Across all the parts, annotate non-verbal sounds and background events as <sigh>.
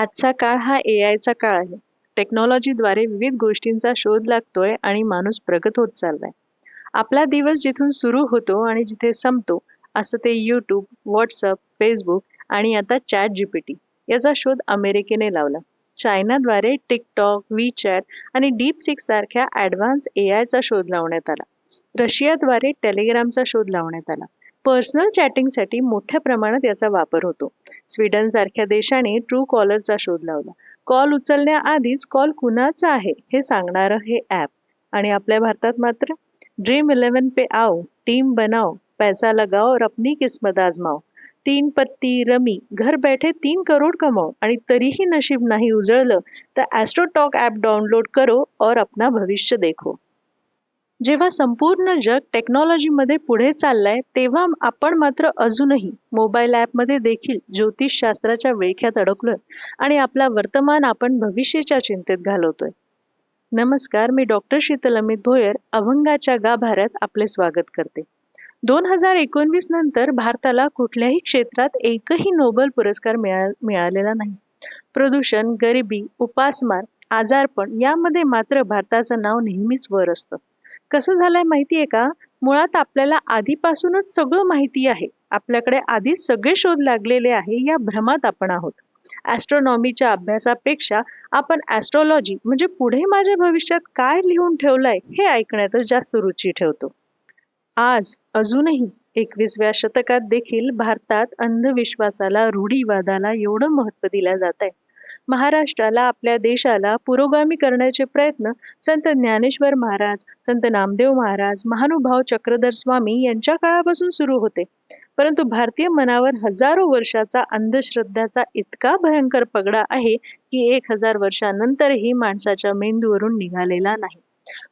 आजचा काळ हा ए आयचा काळ आहे. टेक्नॉलॉजीद्वारे विविध गोष्टींचा शोध लागतोय आणि माणूस प्रगत होत चाललाय. आपला दिवस जिथून सुरू होतो आणि जिथे संपतो असं ते यूट्यूब व्हॉट्सअप फेसबुक आणि आता चॅट जीपीटी याचा शोध अमेरिकेने लावला. चायनाद्वारे टिकटॉक वीचॅट आणि डीप सिक्स सारख्या ॲडव्हान्स ए आयचा शोध लावण्यात आला. रशियाद्वारे टेलिग्रामचा शोध लावण्यात आला. पर्सनल चॅटिंगसाठी मोठ्या प्रमाणात याचा वापर होतो. स्वीडन सारख्या देशाने ट्रू कॉलरचा शोध लावला. कॉल उचलण्याआधीच कॉल कुणाचा आहे हे सांगणारं हे ॲप. आणि आपल्या भारतात मात्र ड्रीम इलेवन पे आओ टीम बनाओ पैसा लगाओ और अपनी किस्मत आजमाओ. तीन पत्ती रमी घर बैठे तीन करोड कमाओ. आणि तरीही नशीब नाही उजळलं तर ॲस्ट्रोटॉक ॲप डाउनलोड करो और अपना भविष्य देखो. जेव्हा संपूर्ण जग टेक्नॉलॉजीमध्ये पुढे चाललंय तेव्हा आपण मात्र अजूनही मोबाईल ॲपमध्ये देखील ज्योतिषशास्त्राच्या विळख्यात अडकलोय आणि आपला वर्तमान आपण भविष्याच्या चिंतेत घालवतोय. नमस्कार मी डॉक्टर शीतल अमित भोयर अभंगाच्या गाभाऱ्यात आपले स्वागत करते. दोन हजार एकोणवीस नंतर भारताला कुठल्याही क्षेत्रात एकही नोबेल पुरस्कार मिळा मिळालेला नाही. प्रदूषण गरिबी उपासमार आजारपण यामध्ये मात्र भारताचं नाव नेहमीच वर असतं. कसं झालंय माहितीये का? मुळात आपल्याला आधीपासूनच सगळं माहिती आहे. आपल्याकडे आधीच सगळे शोध लागलेले आहे या भ्रमात आपण आहोत. ॲस्ट्रॉनॉमीच्या अभ्यासापेक्षा आपण ॲस्ट्रॉलॉजी म्हणजे पुढे माझ्या भविष्यात काय लिहून ठेवलंय हे ऐकण्यातच जास्त रुची ठेवतो. आज अजूनही एकवीसव्या शतकात देखील भारतात अंधविश्वासाला रूढीवादाला एवढं महत्त्व दिलं जात आहे महाराष्ट्राला आपल्या देशाला पुरोगामी करण्याचे प्रयत्न संत ज्ञानेश्वर महाराज संत नामदेव महाराज महानुभाव चक्रधर स्वामी यांच्या काळापासून सुरू होते. परंतु भारतीय मनावर हजारो वर्षाचा अंधश्रद्धाचा इतका भयंकर पगडा आहे की एक हजार वर्षानंतरही माणसाच्या मेंदूवरून निघालेला नाही.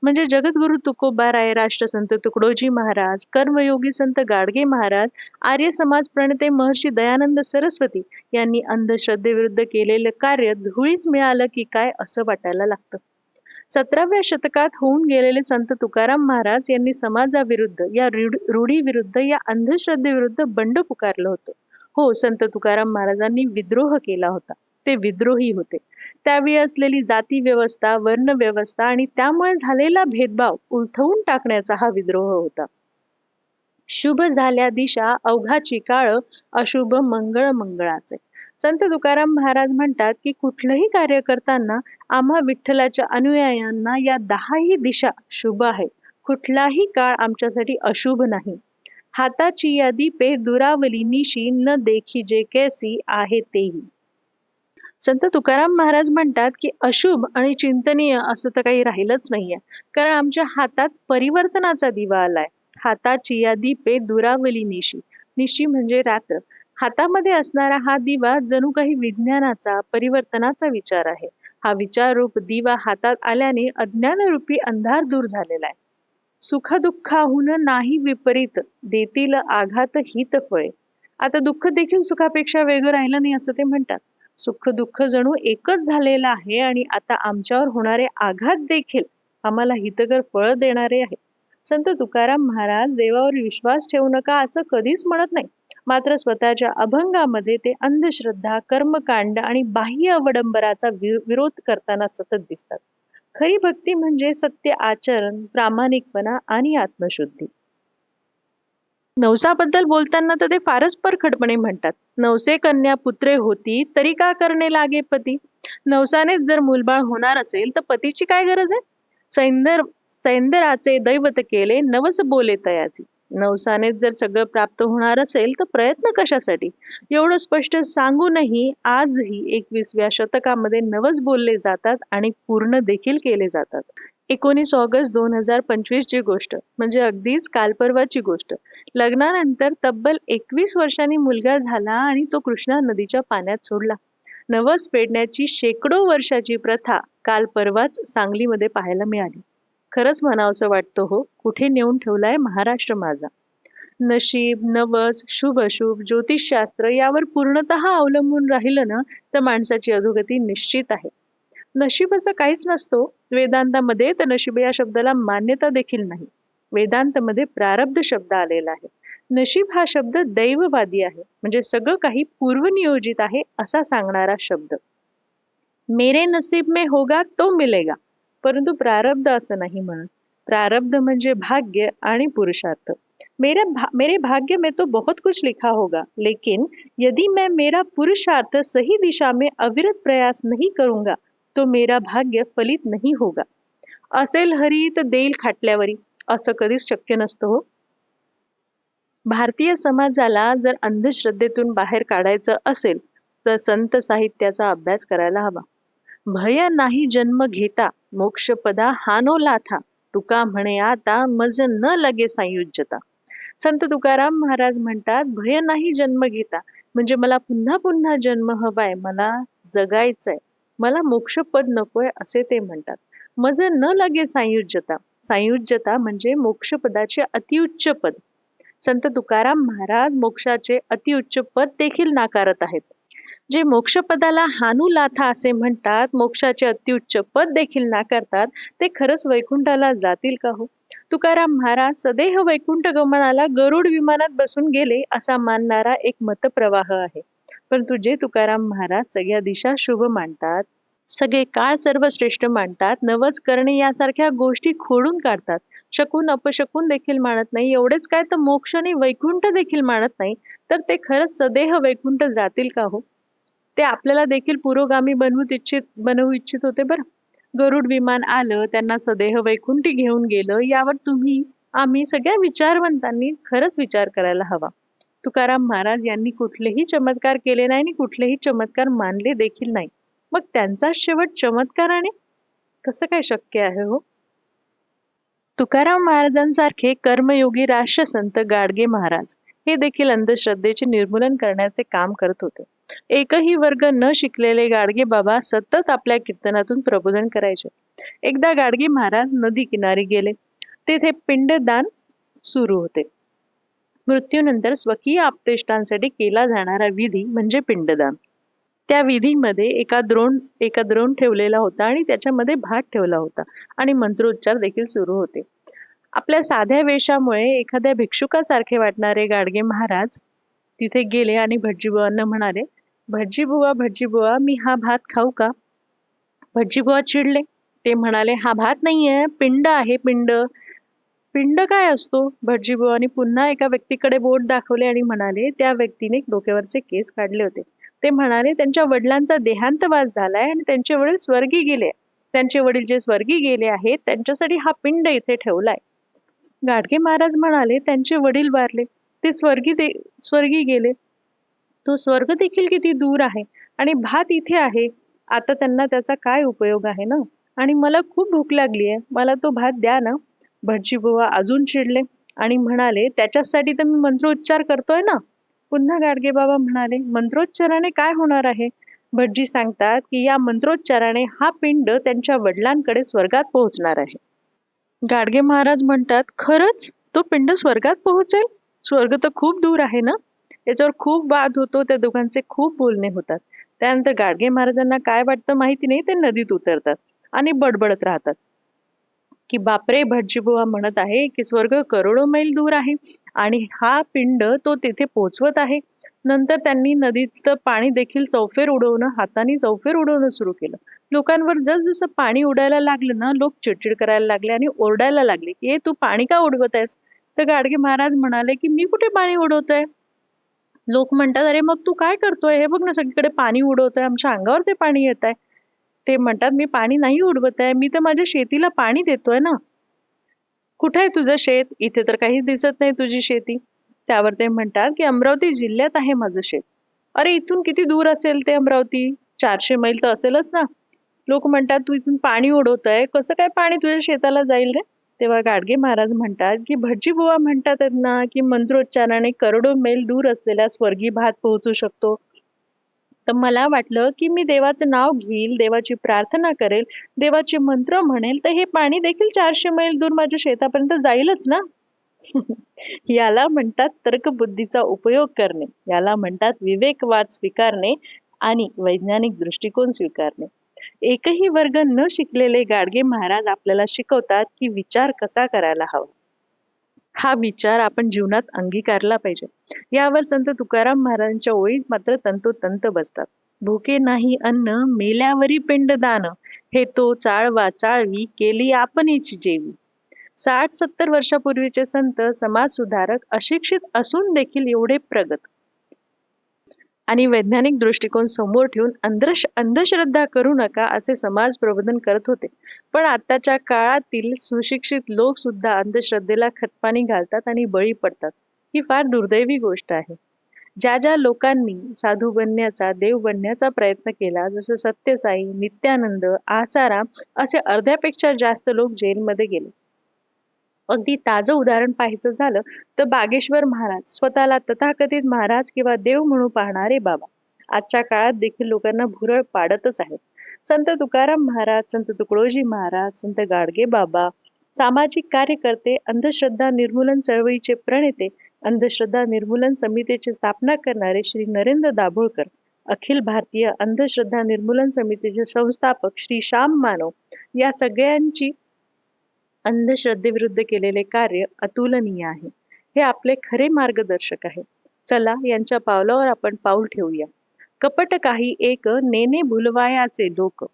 म्हणजे जगद्गुरु तुकोबाराय राष्ट्रसंत तुकडोजी महाराज कर्मयोगी संत गाडगे महाराज आर्य समाज प्रणेते महर्षी दयानंद सरस्वती यांनी अंधश्रद्धेविरुद्ध केलेलं कार्य धुळीस मिळालं की काय असं वाटायला लागतं. सतराव्या शतकात होऊन गेलेले संत तुकाराम महाराज यांनी समाजाविरुद्ध या रूढीविरुद्ध या अंधश्रद्धेविरुद्ध बंड पुकारलं होतं. हो संत तुकाराम महाराजांनी विद्रोह केला होता. ते विद्रोही होते. त्यावेळी असलेली जाती व्यवस्था वर्ण व्यवस्था आणि त्यामुळे झालेला भेदभाव उलथवून टाकण्याचा हा विद्रोह होता. शुभ झाल्या दिशा अवघाची काळ अशुभ मंगळ मंगळाचे. संत तुकाराम महाराज म्हणतात की कुठलंही कार्य करताना आम्हा विठ्ठलाच्या अनुयायांना या दहाही दिशा शुभ आहे कुठलाही काळ आमच्यासाठी अशुभ नाही. हाताची यादी पे दुरावली निशी न देखी जे कैसी आहे तेही. संत तुकाराम महाराज म्हणतात की अशुभ आणि चिंतनीय असं तर काही राहिलंच नाहीये. कारण आमच्या हातात परिवर्तनाचा दिवा आलाय. हाताची या दीपे दुरावली निशी. निशी म्हणजे रात्र. हातामध्ये असणारा हा दिवा जणू काही विज्ञानाचा परिवर्तनाचा विचार आहे. हा विचार रूप दिवा हातात आल्याने अज्ञानरूपी अंधार दूर झालेला आहे सुखदुःखाहून नाही विपरीत देतील आघात हित फळे आता दुःख देखील सुखापेक्षा वेगळं राहिलं नाही असं ते म्हणतात. सुख दुःख जणू एकच झालेलं आहे आणि आता आमच्यावर होणारे आघात देखील आम्हाला हितकर फळ देणारे आहे संत तुकाराम महाराज देवावर विश्वास ठेवू नका असं कधीच म्हणत नाही. मात्र स्वतःच्या अभंगामध्ये ते अंधश्रद्धा कर्मकांड आणि बाह्य अवडंबराचा विरोध करताना सतत दिसतात. खरी भक्ती म्हणजे सत्य आचरण प्रामाणिकपणा आणि आत्मशुद्धी. नवसाबद्दल बोलताना तर ते फारच परखडपणे म्हणतात. नवसे कन्या पुत्रे होती तरी का करणे लागे पती? नवसानेच जर मुलबाळ होणार असेल तर पतीची काय गरज आहे? सैंदर सैंदराचे दैवत केले नवस बोले तयाचे. नवसानेच जर सगळं प्राप्त होणार असेल तर प्रयत्न कशासाठी? एवढं स्पष्ट सांगूनही आजही एकविसव्या शतकामध्ये नवस बोलले जातात आणि पूर्ण देखील केले जातात. एकोणीस ऑगस्ट दोन हजार पंचवीसची गोष्ट म्हणजे अगदीच कालपर्वाची गोष्ट. लग्नानंतर तब्बल एकवीस वर्षांनी मुलगा झाला आणि तो कृष्णा नदीच्या पाण्यात सोडला. नवस फेडण्याची शेकडो वर्षाची प्रथा काल परवाच सांगलीमध्ये पाहायला मिळाली. खरंच म्हणावंसं वाटतं हो कुठे नेऊन ठेवलाय महाराष्ट्र माझा? नशीब नवस शुभ अशुभ ज्योतिषशास्त्र यावर पूर्णतः अवलंबून राहिलं ना तर माणसाची अधोगती निश्चित आहे. नशीब असं काहीच नसतो. वेदांतामध्ये तर नशीब या शब्दाला मान्यता देखील नाही. वेदांतमध्ये प्रारब्ध शब्द आलेला आहे. नशीब हा शब्द दैववादी आहे. म्हणजे सगळं काही पूर्वनियोजित आहे असा सांगणारा शब्द. मेरे नसीब में होगा तो मिलेगा. परंतु प्रारब्ध असं नाही म्हणत. प्रारब्ध म्हणजे भाग्य आणि पुरुषार्थ. मेरे भा, मेरे भाग्य में तो बहुत कुछ लिखा होगा. लेकिन यदि मैं मेरा पुरुषार्थ सही दिशा में अविरत प्रयास नहीं करूंगा तो मेरा भाग्य फलित नाही होगा. असेल हरी तर देईल खाटल्यावरी. असं कधीच शक्य नसतं हो. भारतीय समाजाला जर अंधश्रद्धेतून बाहेर काढायचं असेल तर संत साहित्याचा अभ्यास करायला हवा. भय नाही जन्म घेता मोक्षपदा हानो लाथा. तुका म्हणे आता मज न लगे संयुज्यता. संत तुकाराम महाराज म्हणतात भय नाही जन्म घेता. म्हणजे मला पुन्हा पुन्हा जन्म हवाय. मला जगायचंय. मला मोक्षपद नकोय असे ते म्हणतात. मज न लगे संयुज्यता. संयुज्यता म्हणजे मोक्षपदाचे अतिउच्च पद. संत तुकाराम महाराज मोक्षाचे अतिउच्च पद देखील नाकारत आहेत. जे मोक्षपदाला हानू लाथा असे म्हणतात मोक्षाचे अतिउच्च पद देखील नाकारतात ते खरंच वैकुंठाला जातील का हो? तुकाराम महाराज सदेह वैकुंठ गमनाला गरुड विमानात बसून गेले असा मानणारा एक मतप्रवाह आहे. परंतु जे तुकाराम महाराज सगळ्या दिशा शुभ मांडतात सगळे काळ सर्वश्रेष्ठ मांडतात नवस करणे यासारख्या गोष्टी खोडून काढतात. शकून अपशकून देखील मानत नाही. एवढेच काय तर मोक्ष आणि वैकुंठ देखील मानत नाही. तर ते खरंच सदेह वैकुंठ जातील का हो? ते आपल्याला देखील पुरोगामी बनवू इच्छित बनवू इच्छित होते बरं. गरुड विमान आलं त्यांना सदेह वैकुंठी घेऊन गेलं. यावर तुम्ही आम्ही सगळ्या विचारवंतांनी खरंच विचार करायला हवा. तुकाराम महाराज यांनी कुठलेही चमत्कार केले नाही आणि कुठलेही चमत्कार मानले देखील नाही. मग त्यांचा शेवट चमत्काराने कसं काय शक्य आहे हो? तुकाराम महाराजांसारखे कर्मयोगी राष्ट्रसंत गाडगे महाराज हे देखील अंधश्रद्धेचे निर्मूलन करण्याचे काम करत होते. एकही वर्ग न शिकलेले गाडगे बाबा सतत आपल्या कीर्तनातून प्रबोधन करायचे. एकदा गाडगे महाराज नदी किनारी गेले. तेथे पिंडदान सुरू होते. मृत्यूनंतर स्वकीय आपतेष्टांसाठी केला जाणारा विधी म्हणजे पिंडदान. त्या विधीमध्ये एका द्रोण एका द्रोण ठेवलेला होता आणि त्याच्यामध्ये भात ठेवला होता आणि मंत्रोच्चार देखील सुरू होते. आपल्या साध्या वेशामुळे एखाद्या भिक्षुकासारखे वाटणारे गाडगे महाराज तिथे गेले आणि भटजीबुवांना म्हणाले भटजीबुवा भटजीबुवा मी हा भात खाऊ का? भटजीबुवा चिडले. ते म्हणाले हा भात नाहीये पिंड आहे पिंड. पिंड काय असतो? भटजीबुवानी पुन्हा एका व्यक्तीकडे बोट दाखवले आणि म्हणाले त्या व्यक्तीने डोक्यावरचे केस काढले होते. ते म्हणाले त्यांच्या वडिलांचा देहांतवास झालाय आणि त्यांचे वडील स्वर्गी गेले. त्यांचे वडील जे स्वर्गी गेले आहेत त्यांच्यासाठी हा पिंड इथे ठेवलाय. गाडगे महाराज म्हणाले त्यांचे वडील वारले. ते स्वर्गी दे स्वर्गी गेले. तो स्वर्ग देखील किती दूर आहे आणि भात इथे आहे. आता त्यांना त्याचा काय उपयोग आहे ना? आणि मला खूप भूक लागली आहे मला तो भात द्या ना. भटजी बुवा अजून चिडले आणि म्हणाले त्याच्यासाठी तर मी मंत्रोच्चार करतोय ना. पुन्हा गाडगे बाबा म्हणाले मंत्रोच्चाराने काय होणार आहे? भटजी सांगतात की या मंत्रोच्चाराने हा पिंड त्यांच्या वडिलांकडे स्वर्गात पोहोचणार आहे. गाडगे महाराज म्हणतात खरंच? तो पिंड स्वर्गात पोहोचेल? स्वर्ग तर खूप दूर आहे ना? याच्यावर खूप वाद होतो त्या दोघांचे खूप बोलणे होतात. त्यानंतर गाडगे महाराजांना काय वाटतं माहिती नाही ते नदीत उतरतात आणि बडबडत राहतात. की बापरे भटजीबुवा म्हणत आहे की स्वर्ग करोडो मैल दूर आहे आणि हा पिंड तो तिथे पोचवत आहे. नंतर त्यांनी नदीचं पाणी देखील चौफेर उडवणं हाताने चौफेर उडवणं सुरू केलं. लोकांवर जसजसं पाणी उडायला लागलं ना लोक चिडचिड करायला लागले आणि ओरडायला लागले की हे तू पाणी का उडवत आहेस? तर गाडगे महाराज म्हणाले की मी कुठे पाणी उडवतोय? लोक म्हणतात अरे मग तू काय करतोय? हे बघ ना सगळीकडे पाणी उडवतोय आमच्या अंगावर ते पाणी येत आहे ते म्हणतात मी पाणी नाही उडवत आहे मी तर माझ्या शेतीला पाणी देतोय ना. कुठे आहे तुझं शेत? इथे तर काहीच दिसत नाही तुझी शेती. त्यावर ते म्हणतात की अमरावती जिल्ह्यात आहे माझं शेत. अरे इथून किती दूर असेल ते अमरावती? चारशे मैल तर असेलच ना. लोक म्हणतात तू इथून पाणी उडवतोय कसं काय पाणी तुझ्या शेताला जाईल रे? तेव्हा गाडगे महाराज म्हणतात की भटजी बुवा म्हणतात ना की मंत्रोच्चाराने करोडो मैल दूर असलेल्या स्वर्गी भात पोहोचू शकतो. तर मला वाटलं की मी देवाचं नाव घेईल देवाची प्रार्थना करेल देवाचे मंत्र म्हणेल तर हे पाणी देखील चारशे मैल दूर माझ्या शेतापर्यंत जाईलच ना? <laughs> याला म्हणतात तर्कबुद्धीचा उपयोग करणे. याला म्हणतात विवेकवाद स्वीकारणे आणि वैज्ञानिक दृष्टिकोन स्वीकारणे. एकही वर्ग न शिकलेले गाडगे महाराज आपल्याला शिकवतात की विचार कसा करायला हवा. हा विचार आपण जीवनात अंगीकारला पाहिजे. यावर संत तुकाराम महाराजांच्या ओळीत मात्र तंतोतंत बसतात. भुके नाही अन्न मेल्यावरी पिंडदान हे तो चाळवा चाळवी केली आपणीच जेवी. साठ सत्तर वर्षापूर्वीचे संत समाज सुधारक अशिक्षित असून देखील एवढे प्रगत. आणि वैज्ञानिक दृष्टिकोन समोर ठेवून अंधश्र अंधश्रद्धा करू नका असे समाज प्रबोधन करत होते. पण आताच्या काळातील सुशिक्षित लोक सुद्धा अंधश्रद्धेला खतपाणी घालतात आणि बळी पडतात. ही फार दुर्दैवी गोष्ट आहे. ज्या ज्या लोकांनी साधू बनण्याचा देव बनण्याचा प्रयत्न केला जसं सत्यसाई नित्यानंद आसाराम असे अर्ध्यापेक्षा जास्त लोक जेलमध्ये गेले. अगदी ताजं उदाहरण पाहायचं झालं तर बागेश्वर महाराज स्वतःला तथाकथित महाराज किंवा देव म्हणून पाहणारे बाबा. आजच्या काळात देखील लोकांना भुरळ पाडतच आहेत. संत तुकाराम महाराज संत तुकडोजी महाराज संत गाडगे बाबा सामाजिक कार्यकर्ते अंधश्रद्धा निर्मूलन चळवळीचे प्रणेते अंधश्रद्धा निर्मूलन समितीची स्थापना करणारे श्री नरेंद्र दाभोळकर अखिल भारतीय अंधश्रद्धा निर्मूलन समितीचे संस्थापक श्री श्याम मानव या सगळ्यांची अंधश्रद्धेविरुद्ध केलेले कार्य अतुलनीय आहे. हे आपले खरे मार्गदर्शक आहे. चला यांच्या पावलावर आपण पाऊल ठेवूया. कपट काही एक नेने भुलवायाचे लोक.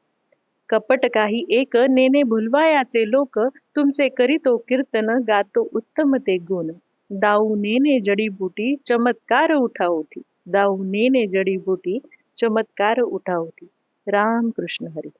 कपट काही एक नेने भुलवायाचे लोक. तुमचे करीतो कीर्तन गातो उत्तम ते गुण. दाऊ नेने जडीबुटी चमत्कार उठाओठी दाऊ नेने जडीबुटी चमत्कार उठावठी राम कृष्ण हरी.